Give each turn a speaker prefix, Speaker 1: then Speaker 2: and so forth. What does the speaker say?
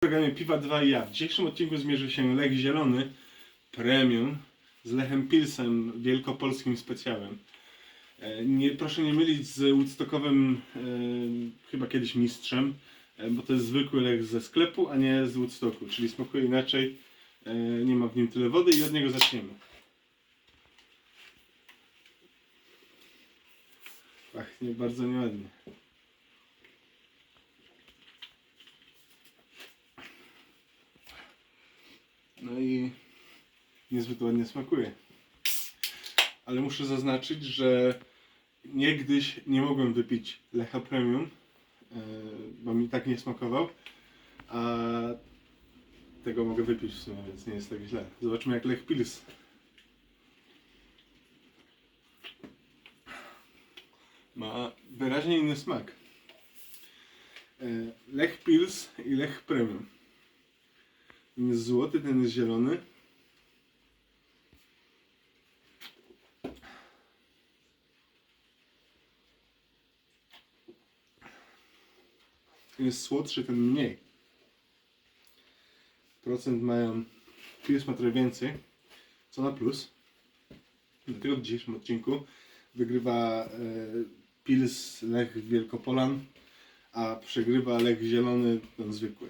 Speaker 1: Programie Piwa 2 i ja. W dzisiejszym odcinku zmierzy się Lech Zielony Premium z Lechem Pilsem, wielkopolskim specjałem. E, Nie, proszę nie mylić z Woodstockowym, e, chyba kiedyś mistrzem, e, bo to jest zwykły lech ze sklepu, a nie z Woodstocku, czyli smakuje inaczej, e, nie ma w nim tyle wody i od niego zaczniemy. Pachnie bardzo nieładnie. No i niezbyt ładnie smakuje. Ale muszę zaznaczyć, że niegdyś nie mogłem wypić Lecha Premium, e, bo mi tak nie smakował, a tego mogę wypić w sumie, więc nie jest tak źle. Zobaczmy jak Lech Pils. Ma wyraźnie inny smak. E, Lech Pils i Lech Premium. Ten jest złoty, ten jest zielony. Ten jest słodszy, ten mniej. Procent mają, Pils ma trochę więcej, co na plus. Dlatego w dzisiejszym odcinku wygrywa e, Pils Lech Wielkopolan, a przegrywa Lech Zielony, ten zwykły.